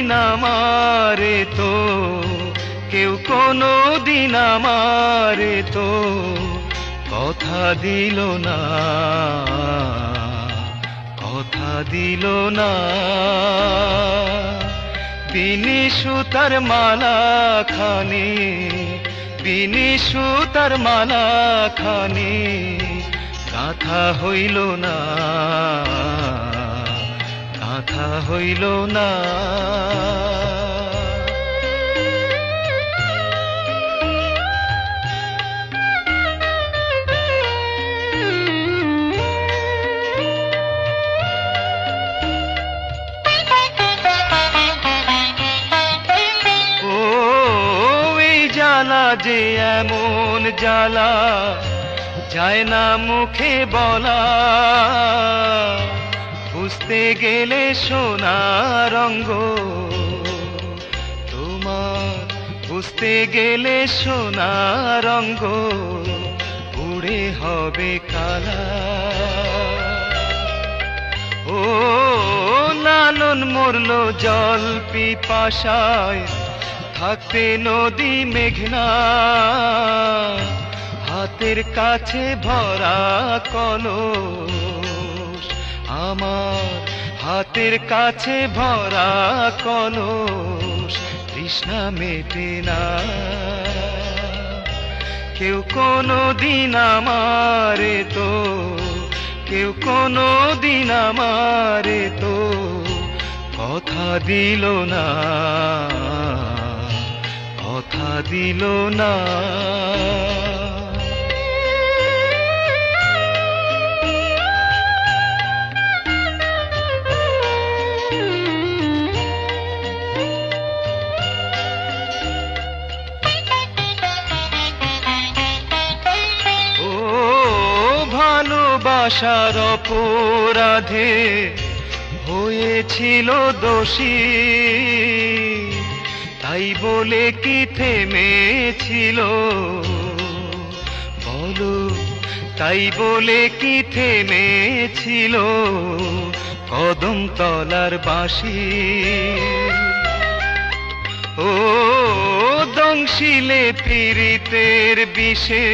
দিন আমারে তো, কেউ কোনো দিন আমারে তো কথা দিল না, কথা দিল না। বিনি সুতার মালা খানি বিনি সুতার মালা খানি গাথা হইল না। গাথা হইল না। যে এমন জ্বালা যায় না মুখে বলা। বুঝতে গেলে সোনা রঙ্গ। তোমার বুঝতে গেলে সোনা রঙ্গ। উড়ে হবে কালা। ও লালন মরল জল পিপাসায়, থাকতে নদী মেঘনা। হাতের কাছে ভরা কলস আমার হাতের কাছে ভরা কলস, তৃষ্ণা মেটে না। কেউ কোনো দিন আমারে তো, কেউ কোনো দিন আমারে তো কথা দিল না, কথা দিল না। ভালোবাসার অপরাধে হয়েছিল দোষী তাই বলে কি থেমেছিল বলো তাই বলে কি থেমেছিল কদম তলার বাঁশি ও দংশিলে পীড়িতের বিষে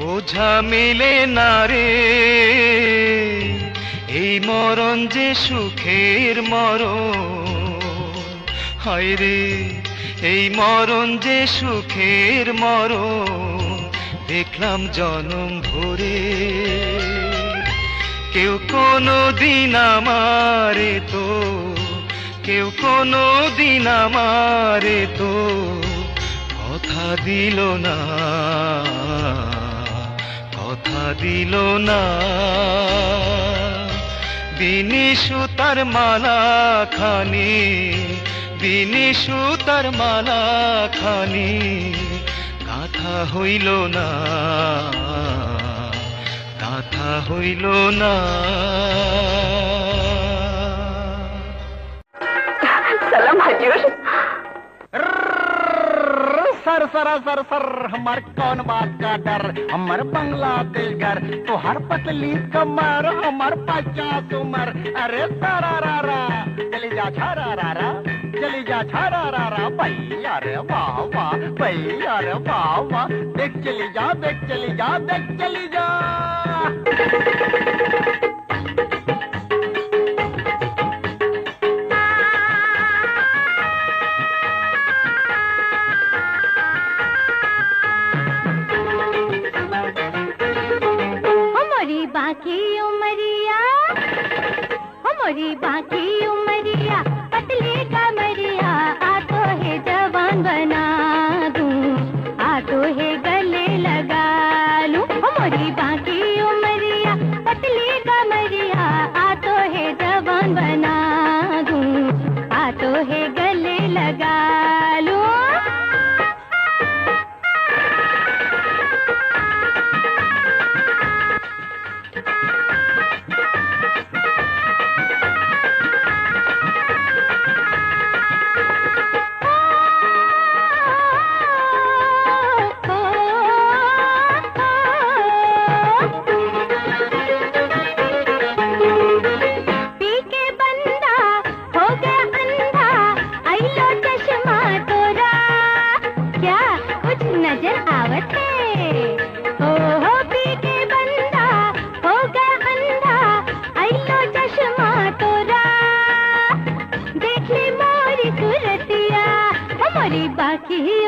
ওঝা মিলে না রে। এই মরণ যে সুখের মরণ। হায় রে, এই মরণ যে সুখের মরণ। দেখলাম জনম ভরে। কেউ কোনো দিন আমারে তো, কেউ কোনো দিন আমারে তো কথা দিল না। দিল না। বিনি সুতার মালা খানি, বিনি সুতার মালা খানি, গাথা হইল না, গাথা হইল না। সালাম হাজির। सर सरा सर, हमार कौन बात का डर? हमार बंगला दिल घर तो हर पतली कमर, हमार पचास उमर अरे सारा रा रा, चली जा छारा रा रा, चली जा छारा रा रा, भैया रे वाह वाह भैया रे वाह वाह देख चली जा, देख चली जा, देख चली जा।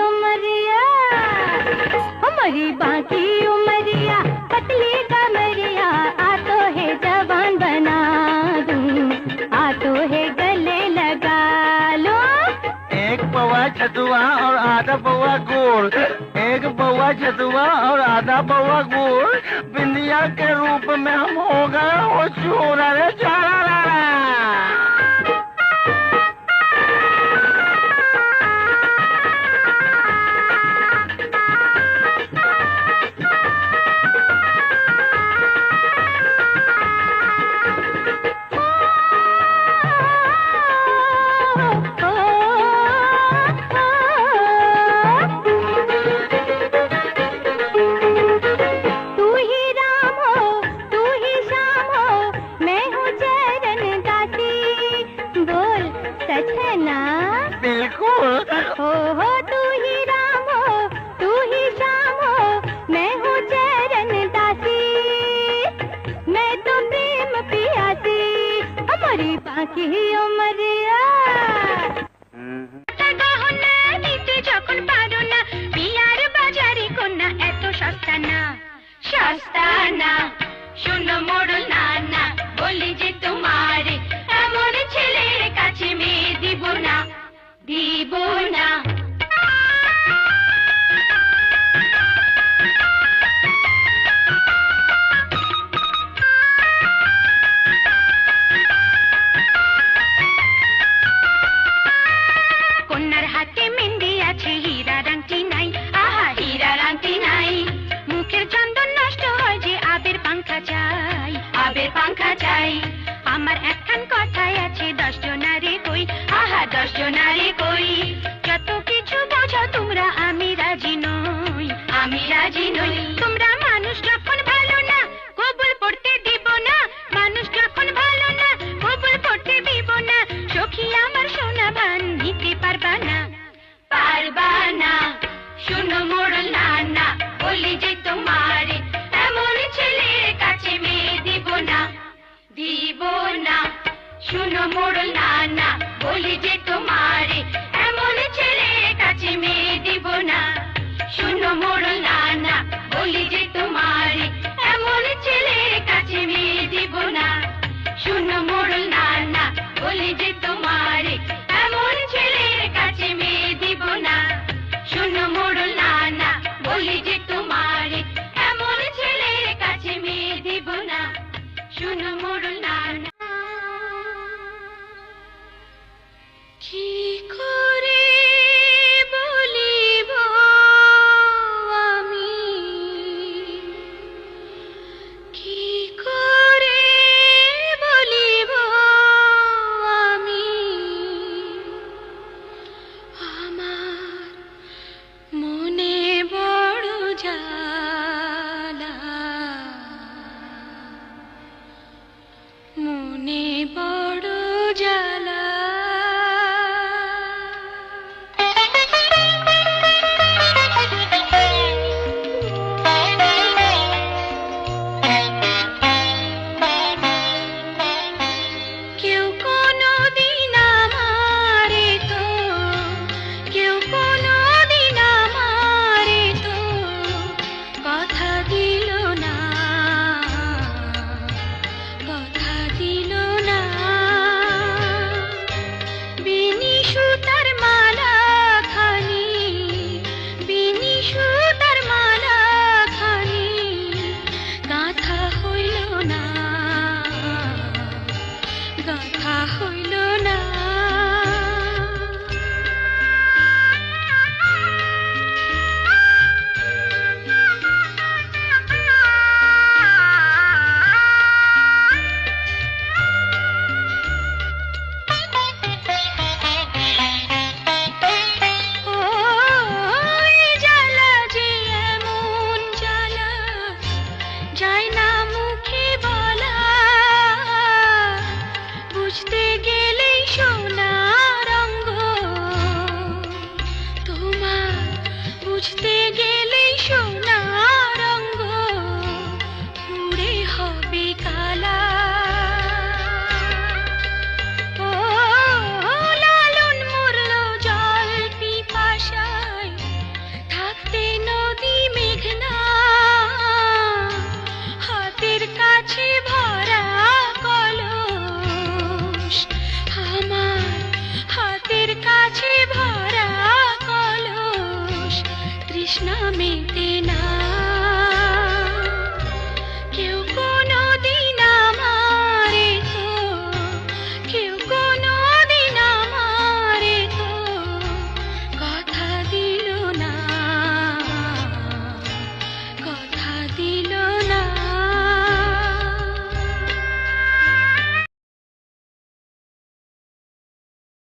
उमरिया, हमारी बाकी उमरिया पतली कमरिया आ तो है जवान बना आ तो है गले लगा लो। एक पौवा छतुआ और आधा पौवा गुड़, एक पौवा छतुआ और आधा पौवा गुड़, बिंदिया के रूप में हम हो गए हो चूर अरे चारा ना बिल्कुल हो हो तू ही राम हो तू ही श्याम हो मैं हूँ चरण दासी मैं तो प्रेम पियासी हमारी बाकी उमरिया দিতে যখন পারো না বিয়ার বাজারে কন্যা এত সস্তা না সস্তা না শোনো মোড়ল না দিব না কন্যার আছে, হীরা রাংটি নাই। আহা, হীরা রাংটি নাই। মুখের চন্দন নষ্ট হয় যে আবের পাংখা চাই। আবের পাংখা চাই। আমার একখান দিব না শুনো মোর না না বলি যে তোমারে, এমন ছেলের কাছে মেয়ে দিব না শুনো মোর না না বলি যে তোমারে, এমন ছেলের কাছে মেয়ে দিব না শুনো মোর নানা, বলি যে তোমারে শুনো पूछते गे